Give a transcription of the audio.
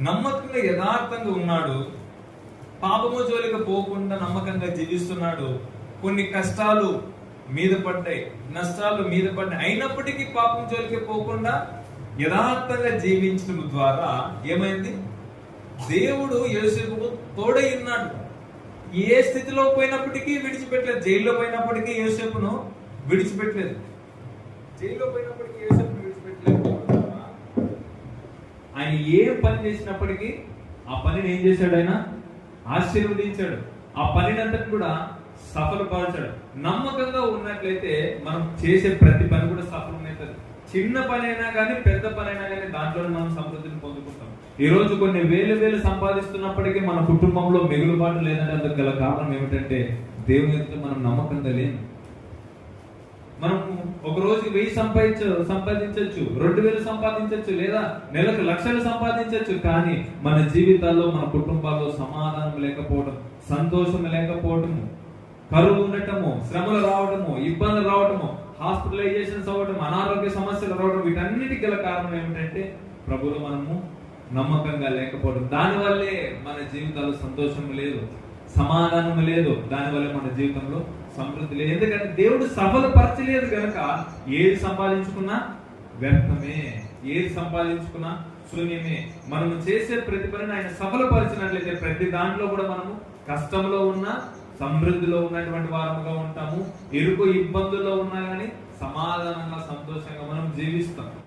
నమ్మకంగా యథార్థంగా ఉన్నాడు. పాపము జోలికి పోకుండా నమ్మకంగా జీవిస్తున్నాడు. కొన్ని కష్టాలు మీద పడ్డాయి నష్టాలు మీద పడ్డాయి. అయినప్పటికీ పాపం జోలికి పోకుండా యథార్థంగా జీవించడం ద్వారా ఏమైంది? దేవుడు యేసుకు తోడై ఉన్నాడు. ఏ స్థితిలో పోయినప్పటికీ విడిచిపెట్టలేదు. జైల్లో పోయినప్పటికీ యోసేపును విడిచిపెట్టలేదు. జైల్లో పోయినప్పటికీ యోసేపును ఆయన ఏ పని చేసినప్పటికీ ఆ పనిని ఏం చేశాడు ఆయన? ఆశీర్వదించాడు. ఆ పనిని అంతటి కూడా సఫలపరచాడు. నమ్మకంగా ఉన్నట్లయితే మనం చేసే ప్రతి పని కూడా సఫలమవుతుంది. చిన్న పని అయినా కానీ పెద్ద పని అయినా కానీ దాంట్లో మనం సమృద్ధిని పొందుకుంటాం. ఈ రోజు కొన్ని వేలు వేలు సంపాదిస్తున్నప్పటికీ మన కుటుంబంలో మిగులుబాటు లేదంటే అందుకు గల కారణం ఏమిటంటే దేవుని మనం నమ్మకంగా లేము. మనం ఒక రోజుకి వెయ్యి సంపాదించ సంపాదించవచ్చు రెండు వేలు సంపాదించవచ్చు లేదా నెలకు లక్షలు సంపాదించవచ్చు కానీ మన జీవితాల్లో మన కుటుంబాల్లో సమాధానం లేకపోవడం సంతోషం లేకపోవడము కరువు ఉండటము శ్రమలు రావడము ఇబ్బందులు రావడము హాస్పిటలైజేషన్స్ అవ్వడం అనారోగ్య సమస్యలు రావడం వీటన్నిటికి గల కారణం ఏమిటంటే ప్రభులు మనము నమ్మకంగా లేకపోవడం దానివల్లే మన జీవితాల్లో సంతోషం లేదు. సమాధానం లేదు. దానివల్ల మన జీవితంలో సమృద్ధి లేదు. ఎందుకంటే దేవుడు సఫలపరచలేదు కనుక ఏది సంపాదించుకున్నా వ్యర్థమే. ఏది సంపాదించుకున్నా శూన్యమే. మనము చేసే ప్రతి పనిని ఆయన సఫలపరిచినట్లయితే ప్రతి దాంట్లో కూడా మనము కష్టంలో ఉన్నా సమృద్ధిలో ఉన్నటువంటి వారముగా ఉంటాము. ఇరుకు ఇబ్బందుల్లో ఉన్నా కానీ సమాధానంగా సంతోషంగా మనం జీవిస్తాం.